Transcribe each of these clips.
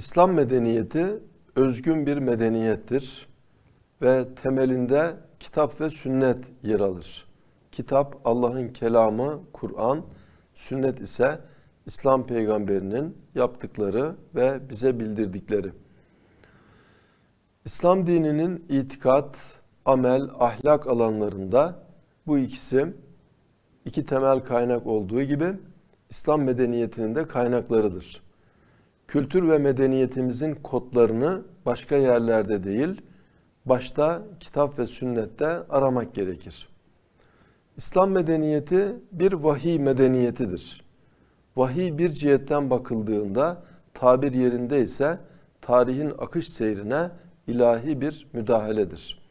İslam medeniyeti özgün bir medeniyettir ve temelinde kitap ve sünnet yer alır. Kitap Allah'ın kelamı, Kur'an, sünnet ise İslam peygamberinin yaptıkları ve bize bildirdikleri. İslam dininin itikat, amel, ahlak alanlarında bu ikisi iki temel kaynak olduğu gibi İslam medeniyetinin de kaynaklarıdır. Kültür ve medeniyetimizin kodlarını başka yerlerde değil, başta kitap ve sünnette aramak gerekir. İslam medeniyeti bir vahiy medeniyetidir. Vahiy bir cihetten bakıldığında tabir yerinde ise tarihin akış seyrine ilahi bir müdahaledir.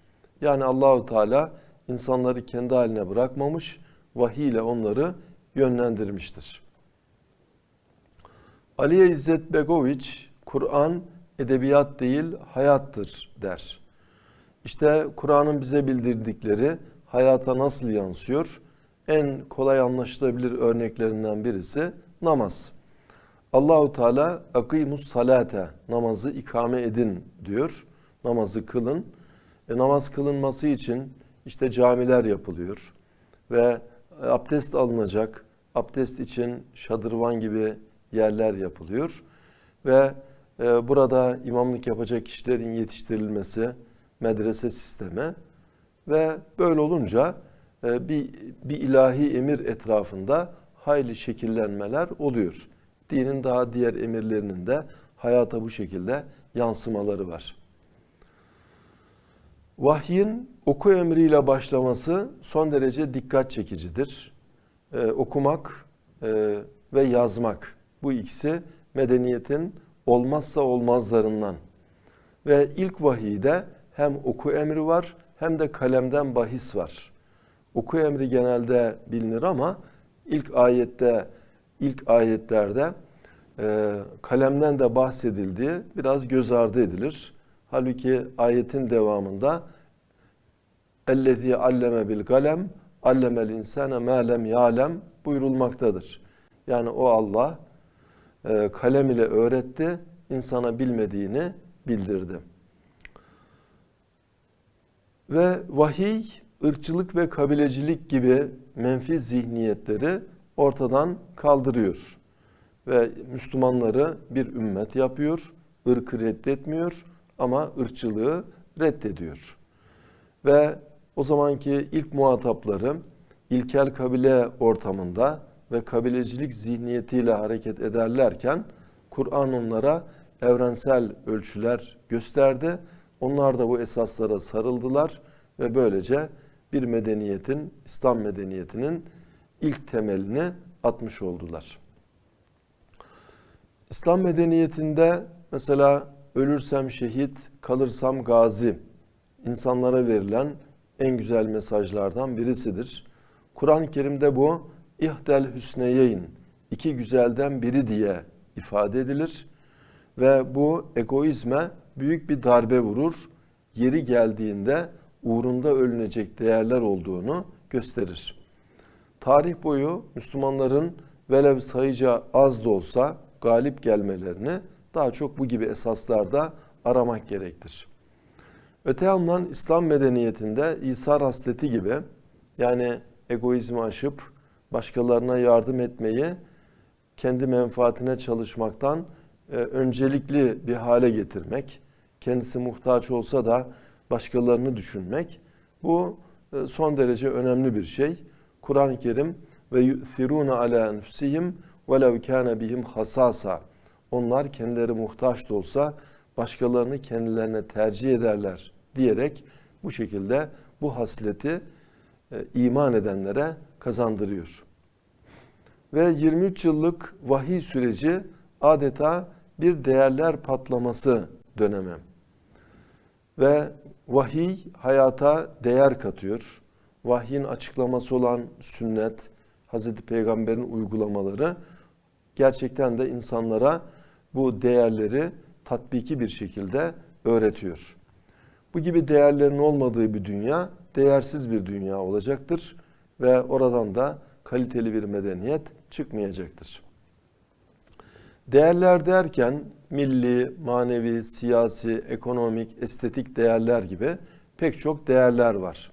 Yani Allahu Teala insanları kendi haline bırakmamış, vahiy ile onları yönlendirmiştir. Aliye İzzet Begoviç, Kur'an edebiyat değil hayattır der. İşte Kur'an'ın bize bildirdikleri hayata nasıl yansıyor? En kolay anlaşılabilir örneklerinden birisi namaz. Allahu Teala akimus salate namazı ikame edin diyor. Namazı kılın. E, namaz kılınması için işte camiler yapılıyor ve abdest alınacak. Abdest için şadırvan gibi yerler yapılıyor ve e, burada imamlık yapacak kişilerin yetiştirilmesi, medrese sistemi ve böyle olunca e, bir, bir ilahi emir etrafında hayli şekillenmeler oluyor. Dinin daha diğer emirlerinin de hayata bu şekilde yansımaları var. Vahyin oku emriyle başlaması son derece dikkat çekicidir. Ee, okumak e, ve yazmak bu ikisi medeniyetin olmazsa olmazlarından. Ve ilk vahiyde hem oku emri var hem de kalemden bahis var. Oku emri genelde bilinir ama ilk ayette ilk ayetlerde e, kalemden de bahsedildiği biraz göz ardı edilir. Halbuki ayetin devamında ellezî alleme bil kalem allemel insane ma lem ya'lem buyurulmaktadır. Yani o Allah e, kalem ile öğretti, insana bilmediğini bildirdi. Ve vahiy, ırkçılık ve kabilecilik gibi menfi zihniyetleri ortadan kaldırıyor. Ve Müslümanları bir ümmet yapıyor, ırkı reddetmiyor ama ırkçılığı reddediyor. Ve o zamanki ilk muhatapları ilkel kabile ortamında ve kabilecilik zihniyetiyle hareket ederlerken Kur'an onlara evrensel ölçüler gösterdi. Onlar da bu esaslara sarıldılar ve böylece bir medeniyetin, İslam medeniyetinin ilk temelini atmış oldular. İslam medeniyetinde mesela ölürsem şehit, kalırsam gazi insanlara verilen en güzel mesajlardan birisidir. Kur'an-ı Kerim'de bu ihdel hüsneyeyn iki güzelden biri diye ifade edilir ve bu egoizme büyük bir darbe vurur. Yeri geldiğinde uğrunda ölünecek değerler olduğunu gösterir. Tarih boyu Müslümanların velev sayıca az da olsa galip gelmelerini daha çok bu gibi esaslarda aramak gerektir. Öte yandan İslam medeniyetinde İsa hasleti gibi yani egoizmi aşıp başkalarına yardım etmeyi kendi menfaatine çalışmaktan e, öncelikli bir hale getirmek, kendisi muhtaç olsa da başkalarını düşünmek bu e, son derece önemli bir şey. Kur'an-ı Kerim ve yu'thiruna ala enfusihim velev kana bihim hasasa. Onlar kendileri muhtaç da olsa başkalarını kendilerine tercih ederler diyerek bu şekilde bu hasleti e, iman edenlere kazandırıyor. Ve 23 yıllık vahiy süreci adeta bir değerler patlaması dönemi. Ve vahiy hayata değer katıyor. Vahyin açıklaması olan sünnet, Hazreti Peygamber'in uygulamaları gerçekten de insanlara bu değerleri tatbiki bir şekilde öğretiyor. Bu gibi değerlerin olmadığı bir dünya değersiz bir dünya olacaktır ve oradan da kaliteli bir medeniyet çıkmayacaktır. Değerler derken milli, manevi, siyasi, ekonomik, estetik değerler gibi pek çok değerler var.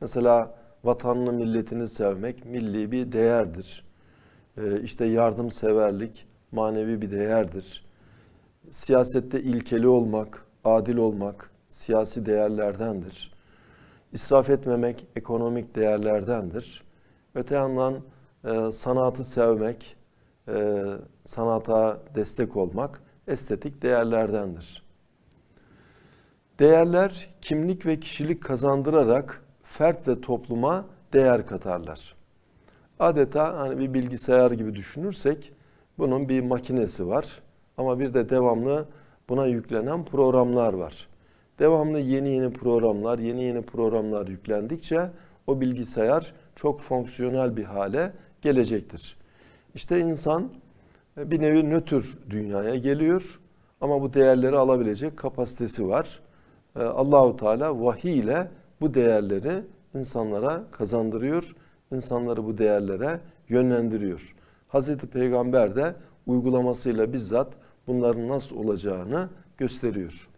Mesela vatanını, milletini sevmek milli bir değerdir. Ee, işte yardımseverlik manevi bir değerdir. Siyasette ilkeli olmak, adil olmak siyasi değerlerdendir. İsraf etmemek ekonomik değerlerdendir. Öte yandan e, sanatı sevmek, e, sanata destek olmak estetik değerlerdendir. Değerler kimlik ve kişilik kazandırarak fert ve topluma değer katarlar. Adeta hani bir bilgisayar gibi düşünürsek bunun bir makinesi var ama bir de devamlı buna yüklenen programlar var. Devamlı yeni yeni programlar, yeni yeni programlar yüklendikçe o bilgisayar çok fonksiyonel bir hale gelecektir. İşte insan e, bir nevi nötr dünyaya geliyor ama bu değerleri alabilecek kapasitesi var. E, Allahu Teala vahiy ile bu değerleri insanlara kazandırıyor. insanları bu değerlere yönlendiriyor. Hazreti Peygamber de uygulamasıyla bizzat bunların nasıl olacağını gösteriyor.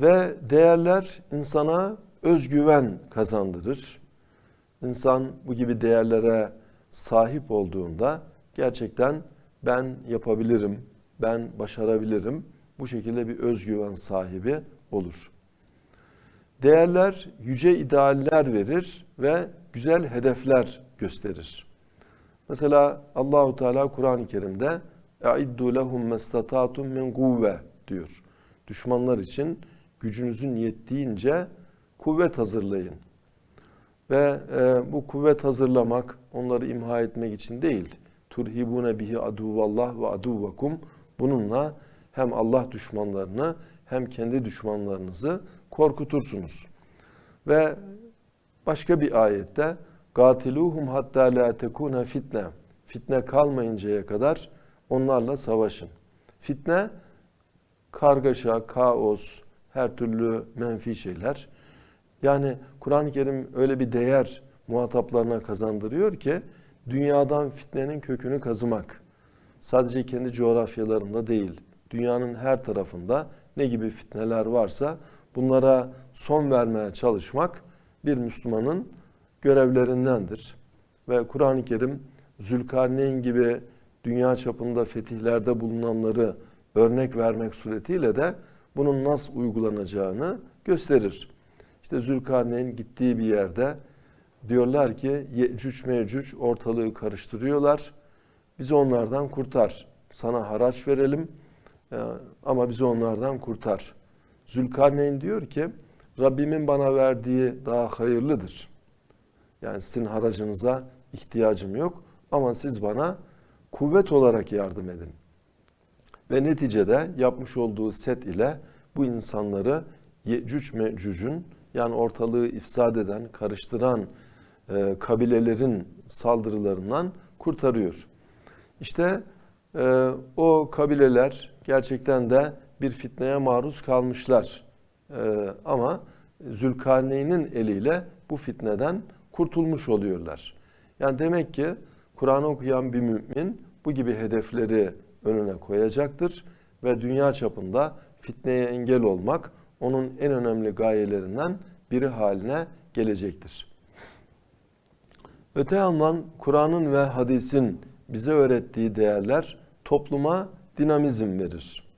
Ve değerler insana özgüven kazandırır. İnsan bu gibi değerlere sahip olduğunda gerçekten ben yapabilirim, ben başarabilirim. Bu şekilde bir özgüven sahibi olur. Değerler yüce idealler verir ve güzel hedefler gösterir. Mesela Allahu Teala Kur'an-ı Kerim'de "Eiddu lehum mestatatum min kuvve" diyor. Düşmanlar için gücünüzün yettiğince kuvvet hazırlayın. Ve e, bu kuvvet hazırlamak onları imha etmek için değil. Turhibune bihi aduvallah ve aduvakum. Bununla hem Allah düşmanlarını hem kendi düşmanlarınızı korkutursunuz. Ve başka bir ayette gatiluhum hatta la tekuna fitne. Fitne kalmayıncaya kadar onlarla savaşın. Fitne kargaşa, kaos, her türlü menfi şeyler. Yani Kur'an-ı Kerim öyle bir değer muhataplarına kazandırıyor ki dünyadan fitnenin kökünü kazımak. Sadece kendi coğrafyalarında değil, dünyanın her tarafında ne gibi fitneler varsa bunlara son vermeye çalışmak bir Müslümanın görevlerindendir. Ve Kur'an-ı Kerim Zülkarneyn gibi dünya çapında fetihlerde bulunanları örnek vermek suretiyle de bunun nasıl uygulanacağını gösterir. İşte Zülkarneyn gittiği bir yerde diyorlar ki Yecüc Mecüc ortalığı karıştırıyorlar. Bizi onlardan kurtar. Sana haraç verelim e, ama bizi onlardan kurtar. Zülkarneyn diyor ki Rabbimin bana verdiği daha hayırlıdır. Yani sizin haracınıza ihtiyacım yok ama siz bana kuvvet olarak yardım edin. Ve neticede yapmış olduğu set ile bu insanları Yecüc Mecüc'ün yani ortalığı ifsad eden, karıştıran e, kabilelerin saldırılarından kurtarıyor. İşte e, o kabileler gerçekten de bir fitneye maruz kalmışlar. E, ama Zülkarneyn'in eliyle bu fitneden kurtulmuş oluyorlar. Yani demek ki Kur'an'ı okuyan bir mümin bu gibi hedefleri önüne koyacaktır ve dünya çapında fitneye engel olmak onun en önemli gayelerinden biri haline gelecektir. Öte yandan Kur'an'ın ve hadisin bize öğrettiği değerler topluma dinamizm verir.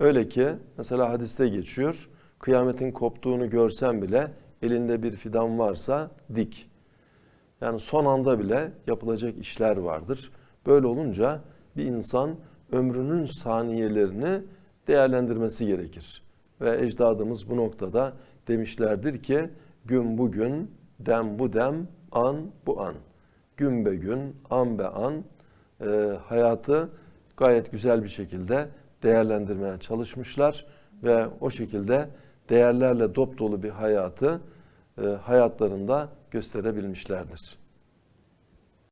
Öyle ki mesela hadiste geçiyor. Kıyametin koptuğunu görsen bile elinde bir fidan varsa dik. Yani son anda bile yapılacak işler vardır. Böyle olunca bir insan ömrünün saniyelerini değerlendirmesi gerekir. Ve ecdadımız bu noktada demişlerdir ki gün bugün, dem bu dem, an bu an. Gün be gün, an be an e, hayatı gayet güzel bir şekilde değerlendirmeye çalışmışlar ve o şekilde değerlerle dop dolu bir hayatı e, hayatlarında gösterebilmişlerdir.